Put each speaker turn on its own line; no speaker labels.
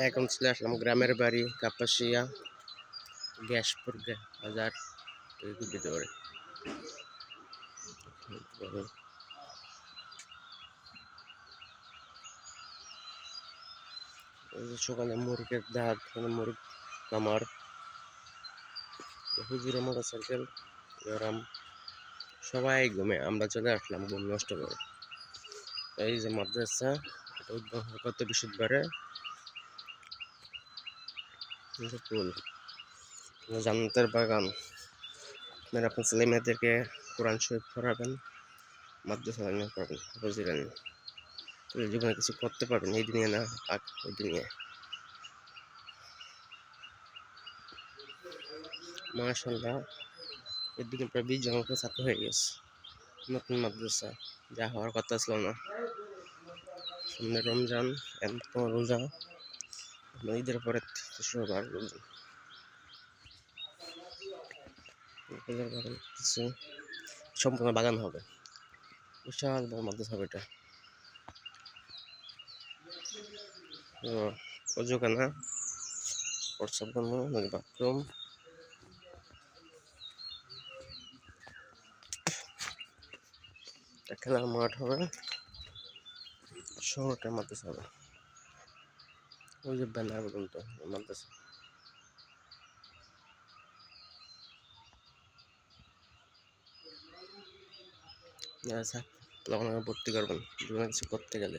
এখন চলে আসলাম গ্রামের বাড়ি কাপাসিয়া গ্যাসপুর বাজার। ভিতরে এই যে সকালে মুরগের দাঁত মানে মুরগ কামার। হুজুর মোটর সাইকেল গরম সবাই ঘুমে আমরা চলে আসলাম ঘুম নষ্ট করে। এই যে মাদ্রাসা এটা উদ্বোধন বৃহস্পতিবারে। যে ফুল জান্নাতের বাগান। আপনারা আপনার ছেলে মেয়েদেরকে কোরআন শরীফ পড়াবেন, মাদ্রাসা লাইনে পড়াবেন নিয়ে তাহলে জীবনে কিছু করতে পারবেন, এই দুনিয়া না আগ ওই দুনিয়া। মাশাল্লাহ এদিকে প্রায় বিশ উপরে ছাত্র হয়ে গেছে। নতুন মাদ্রাসা, যা হওয়ার কথা ছিল না। সামনে রমজান এখন তো রোজা। আমরা ঈদের পরে কিছু সম্পূর্ণ বাগান হবে। বিশাল বড় মাদ্রাসা হবে এটা। তো অজুখানা প্রস্রাবখানা নদী বাথরুম। খেলার মাঠ হবে। শহরটা মাদ্রাসা হবে। ওই যে ব্যানার পর্যন্ত মাদ্রাসা আচ্ছা তখন ভর্তি করবেন। কিছু করতে গেলে।